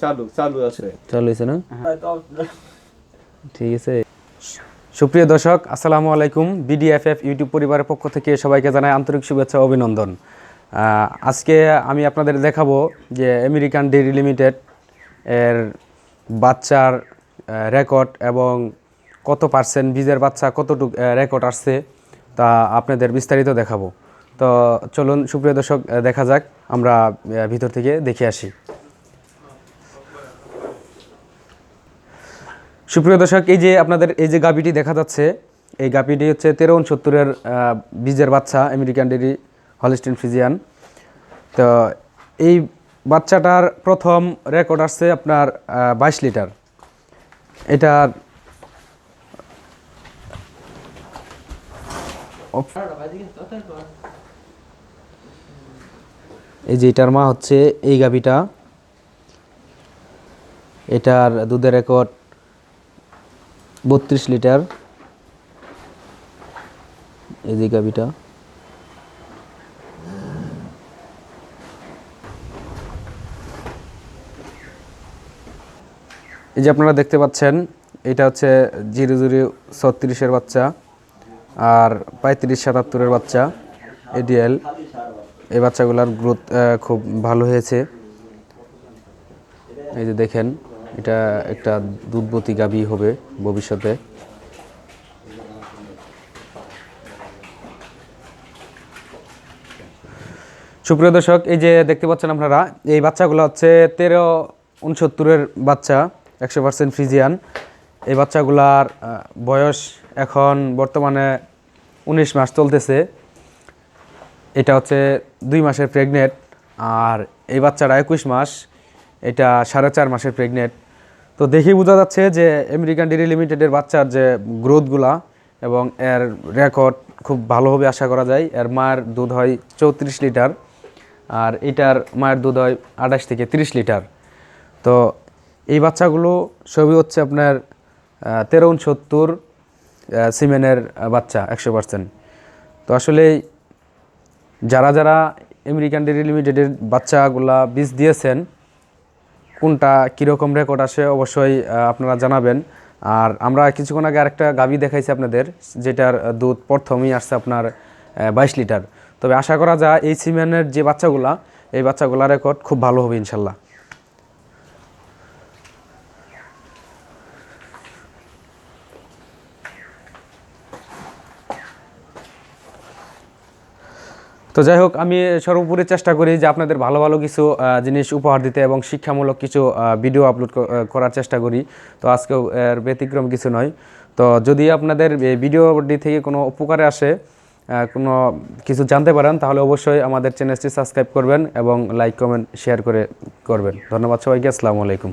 চালু চালু আছে। চালু হয়েছে না? ঠিক আছে। সুপ্রিয় দর্শক আসসালামু আলাইকুম। বিডিএফএফ ইউটিউব পরিবারের পক্ষ থেকে সবাইকে জানাই আন্তরিক শুভেচ্ছা অভিনন্দন। আজকে আমি আপনাদের দেখাবো যে আমেরিকান ডেইরি লিমিটেড এর বাচ্চার রেকর্ড এবং কত পার্সেন্ট বীজের বাচ্চা কতটুকু রেকর্ড আসছে তা আপনাদের বিস্তারিত দেখাবো। তো চলুন সুপ্রিয় দর্শক দেখা যাক। আমরা ভিতর থেকে দেখে আসি। সুপ্রিয় দর্শক, এই যে আপনাদের, এই যে গাবিটি দেখা যাচ্ছে, এই গাবিটি হচ্ছে তেরো উনসত্তরের বীজের বাচ্চা আমেরিকান ডেরি হলিস্টিন ফিজিয়ান তো এই বাচ্চাটার প্রথম রেকর্ড আসছে আপনার বাইশ লিটার। এটার এই যে এটার মা হচ্ছে এই গাবিটা এটার দুধের রেকর্ড বত্রিশ লিটার। এই যে এই যে আপনারা দেখতে পাচ্ছেন, এটা হচ্ছে জিরো জিরো ছত্রিশের বাচ্চা আর পঁয়ত্রিশ সাতাত্তরের বাচ্চা, এডিএল। এই বাচ্চাগুলোর গ্রোথ খুব ভালো হয়েছে। এই যে দেখেন। এটা একটা দুধবতী গাভী হবে ভবিষ্যতে। সুপ্রিয় দর্শক, এই যে দেখতে পাচ্ছেন আপনারা, এই বাচ্চাগুলো হচ্ছে তেরো উনসত্তরের বাচ্চা, একশো পার্সেন্ট ফ্রিজিয়ান এই বাচ্চাগুলার বয়স এখন বর্তমানে উনিশ মাস চলতেছে। এটা হচ্ছে দুই মাসের প্রেগনেন্ট আর এই বাচ্চারা একুশ মাস। এটা সাড়ে চার মাসের প্রেগনেন্ট তো দেখেই বোঝা যাচ্ছে যে আমেরিকান ডেরি লিমিটেডের বাচ্চার যে গ্রোথগুলা এবং এর রেকর্ড খুব ভালোভাবে আশা করা যায়, এর মায়ের দুধ হয় চৌত্রিশ লিটার আর এটার মায়ের দুধ হয় আঠাশ থেকে তিরিশ লিটার। তো এই বাচ্চাগুলো সবই হচ্ছে আপনার তেরো উনসত্তর সিমেনের বাচ্চা একশো পার্সেন্ট তো আসলে যারা যারা আমেরিকান ডেরি লিমিটেডের বাচ্চাগুলা বীজ দিয়েছেন কোনটা কীরকম রেকর্ড আসে অবশ্যই আপনারা জানাবেন। আর আমরা কিছুক্ষণ আগে আরেকটা গাবি দেখাইছি আপনাদের, যেটার দুধ প্রথমেই আসছে আপনার বাইশ লিটার। তবে আশা করা যায় এই সিমেনের যে বাচ্চাগুলা, এই বাচ্চাগুলার রেকর্ড খুব ভালো হবে ইনশাল্লাহ। তো যাই হোক, আমি সর্বোপরি চেষ্টা করি যে আপনাদের ভালো ভালো কিছু জিনিস উপহার দিতে এবং শিক্ষামূলক কিছু ভিডিও আপলোড করার চেষ্টা করি। তো আজকেও এর ব্যতিক্রম কিছু নয়। তো যদি আপনাদের ভিডিওটি থেকে কোনো উপকারে আসে কোনো কিছু জানতে পারেন, তাহলে অবশ্যই আমাদের চ্যানেলটি সাবস্ক্রাইব করবেন এবং লাইক কমেন্ট শেয়ার করে করবেন। ধন্যবাদ সবাইকে, আসসালামু আলাইকুম।